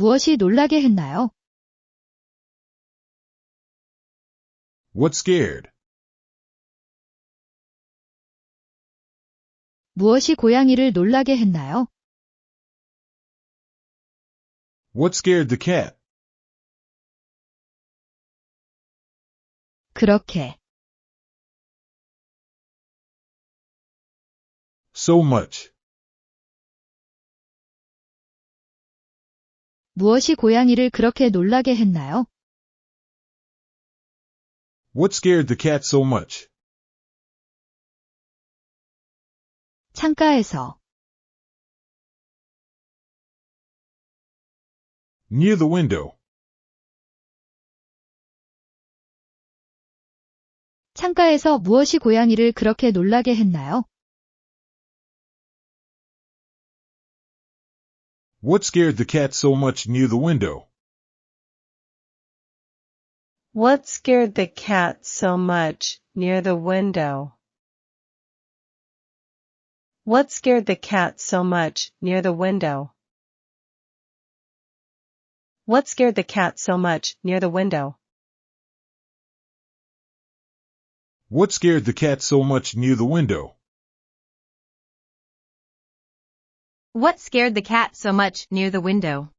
무엇이 놀라게 했나요? What scared? 무엇이 고양이를 놀라게 했나요? What scared the cat? 그렇게. So much. 무엇이 고양이를 그렇게 놀라게 했나요? What scared the cat so much? 창가에서. Near the window. 창가에서 무엇이 고양이를 그렇게 놀라게 했나요? What scared the cat so much near the window? What scared the cat so much near the window? What scared the cat so much near the window? What scared the cat so much near the window? What scared the cat so much near the window? What scared the cat so much near the window?